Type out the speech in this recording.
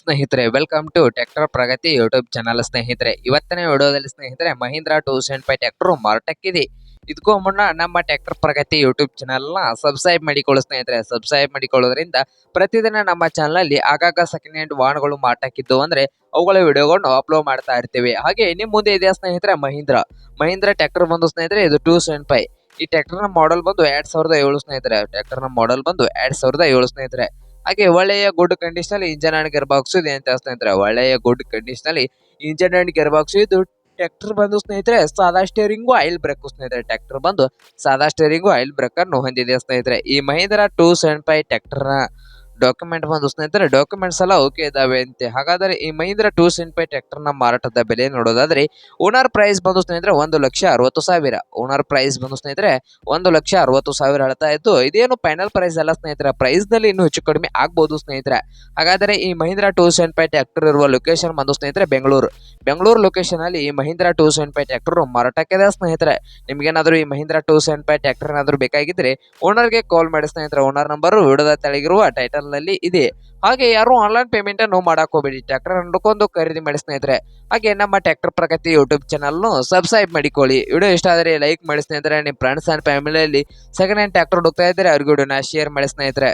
ಸ್ನೇಹಿತರೆ welcome to tractor Pragati YouTube channel ಸ್ನೇಹಿತರೆ. ಇವತ್ತಿನ ವಿಡಿಯೋದಲ್ಲಿ ಸ್ನೇಹಿತರೆ, Mahindra two seven five tractor ಮಾರಾಟಕ್ಕಿದೆ ಇದಕ್ಕೂ ಮುನ್ನ ನಮ್ಮ ಟ್ರ್ಯಾಕ್ಟರ್ ಪ್ರಗತಿ ಯೂಟ್ಯೂಬ್ ಚಾನಲ್ನ ಸಬ್ಸ್ಕ್ರೈಬ್ ಮಾಡಿಕೊಳ್ಳಿ ಸ್ನೇಹಿತರೆ. ಸಬ್ಸ್ಕ್ರೈಬ್ ಮಾಡಿಕೊಳ್ಳೋದ್ರಿಂದ ಪ್ರತಿದಿನ ನಮ್ಮ ಚಾನಲಲ್ಲಿ ಆಗಾಗ ಸೆಕೆಂಡ್ ಹ್ಯಾಂಡ್ ವಾಹನಗಳು ಮಾರಾಟಕ್ಕಿದ್ದು ಅಂದ್ರೆ ಅವುಗಳ ವಿಡಿಯೋಗಳನ್ನು ಅಪ್ಲೋಡ್ ಮಾಡ್ತಾ ಇರ್ತೀವಿ. ಹಾಗೆ ನಿಮ್ಮ ಮುಂದೆ ಇದೆ ಸ್ನೇಹಿತರೆ, ಮಹೀಂದ್ರಾ. ಮಹೀಂದ್ರಾ ಟ್ರ್ಯಾಕ್ಟರ್ ಬಂದು ಸ್ನೇಹಿತರೆ, ಇದು ಟೂ ಸೆವೆನ್ ಫೈವ್. ಈ ಟ್ರ್ಯಾಕ್ಟರ್ನ ಮಾಡೆಲ್ ಬಂದು ಎರಡ್ ಸಾವಿರದ ಏಳು ಸ್ನೇಹಿತರೆ. ಟ್ರ್ಯಾಕ್ಟರ್ನ ಮಾಡೆಲ್ ಬಂದು ಎರಡ್ ಸಾವಿರದ ಏಳು ಸ್ನೇಹಿತರೆ. ಹಾಗೆ ಒಳ್ಳೆಯ ಗುಡ್ ಕಂಡೀಷನ್ ಅಲ್ಲಿ ಇಂಜನ್ ಅಂಡ್ ಗೇರ್ ಬಾಕ್ಸ್ ಇದೆ ಅಂತ ಸ್ನೇಹಿತರೆ. ಒಳ್ಳೆಯ ಗುಡ್ ಕಂಡೀಷನ್ ಅಲ್ಲಿ ಇಂಜನ್ ಅಂಡ್ ಗೇರ್ ಬಾಕ್ಸ್ ಇದು ಟ್ರ್ಯಾಕ್ಟರ್ ಬಂದು ಸ್ನೇಹಿತರೆ, ಸಾದಾ ಸ್ಟೇರಿಂಗು ಆಯಿಲ್ ಬ್ರೇಕ್ ಸ್ನೇಹಿತರೆ. ಟ್ರ್ಯಾಕ್ಟರ್ ಬಂದು ಸಾದಾ ಸ್ಟೇರಿಂಗು ಆಯಿಲ್ ಬ್ರೇಕ್ ಅನ್ನು ಹೊಂದಿದೆ ಸ್ನೇಹಿತರೆ. ಈ Mahindra two seven five tractor document ಬಂದು ಸ್ನೇಹಿತರೆ ಡಾಕ್ಯುಮೆಂಟ್ಸ್ ಎಲ್ಲ ಓಕೆ ಇದಾವೆ ಅಂತೆ. ಹಾಗಾದ್ರೆ ಈ ಮಹೀಂದ್ರ ಟೂ ಸೆಂಟ್ ಫೈ ಟ್ರ್ಯಾಕ್ಟರ್ನ ಮಾರಾಟದ ಬೆಲೆ ನೋಡೋದಾದ್ರೆ ಓನರ್ ಪ್ರೈಸ್ ಬಂದು ಸ್ನೇಹಿತರೆ ಒಂದು ಲಕ್ಷ ಅರವತ್ತು ಸಾವಿರ. ಓನರ್ ಪ್ರೈಸ್ ಬಂದು ಸ್ನೇಹಿತರೆ ಒಂದು ಲಕ್ಷ ಅರವತ್ತು ಸಾವಿರ ಹೇಳ್ತಾ ಇತ್ತು ಇದೇನು ಫೈನಲ್ ಪ್ರೈಸ್ ಅಲ್ಲ ಸ್ನೇಹಿತರೆ ಪ್ರೈಸ್ನಲ್ಲಿ ಇನ್ನೂ ಹೆಚ್ಚು ಕಡಿಮೆ ಆಗ್ಬಹುದು ಸ್ನೇಹಿತರೆ. ಹಾಗಾದ್ರೆ ಈ Mahindra two seven five tractor ಇರುವ ಲೊಕೇಶನ್ ಬಂದು ಸ್ನೇಹಿತರೆ ಬೆಂಗಳೂರು. ಬೆಂಗಳೂರು ಲೊಕೇಶನ್ ಅಲ್ಲಿ ಈ Mahindra two seven five tractor ಮಾರಾಟಕ್ಕಿದೆ ಸ್ನೇಹಿತರೆ, ನಿಮ್ಗೇನಾದ್ರೂ ಈ Mahindra two seven five tractor ಏನಾದ್ರು ಬೇಕಾಗಿದ್ರೆ ಓನರ್ಗೆ ಕಾಲ್ ಮಾಡಿ. ಸ್ನೇಹಿತರೆ ಓನರ್ ನಂಬರ್ ವಿಡಿಯೋದ ತೆಳಗಿರುವ ಟೈಟಲ್ನಲ್ಲಿ ಇದೆ. ಹಾಗೆ ಯಾರು ಆನ್ಲೈನ್ ಪೇಮೆಂಟ್ ಅನ್ನು ಮಾಡಕ್ ಹೋಗ್ಬೇಡಿ. ಟ್ರ್ಯಾಕ್ಟರ್ ನೋಡ್ಕೊಂಡು ಖರೀದಿ ಮಾಡಿ ಸ್ನೇಹಿತರೆ. ಹಾಗೆ ನಮ್ಮ tractor Pragati YouTube channel subscribe ಮಾಡಿಕೊಳ್ಳಿ. ವಿಡಿಯೋ ಇಷ್ಟ ಆದರೆ ಲೈಕ್ ಮಾಡಿ ಸ್ನೇಹಿತರೆ. ನಿಮ್ಮ ಫ್ರೆಂಡ್ಸ್ ಅಂಡ್ ಫ್ಯಾಮಿಲಿಯಲ್ಲಿ ಸೆಕೆಂಡ್ ಹ್ಯಾಂಡ್ ಟ್ರ್ಯಾಕ್ಟರ್ ಹುಡುಕ್ತಾ ಇದ್ದಾರೆ ಅವ್ರಿಗೆ ವಿಡಿಯೋನ ಶೇರ್ ಮಾಡಿ ಸ್ನೇಹಿತರೆ.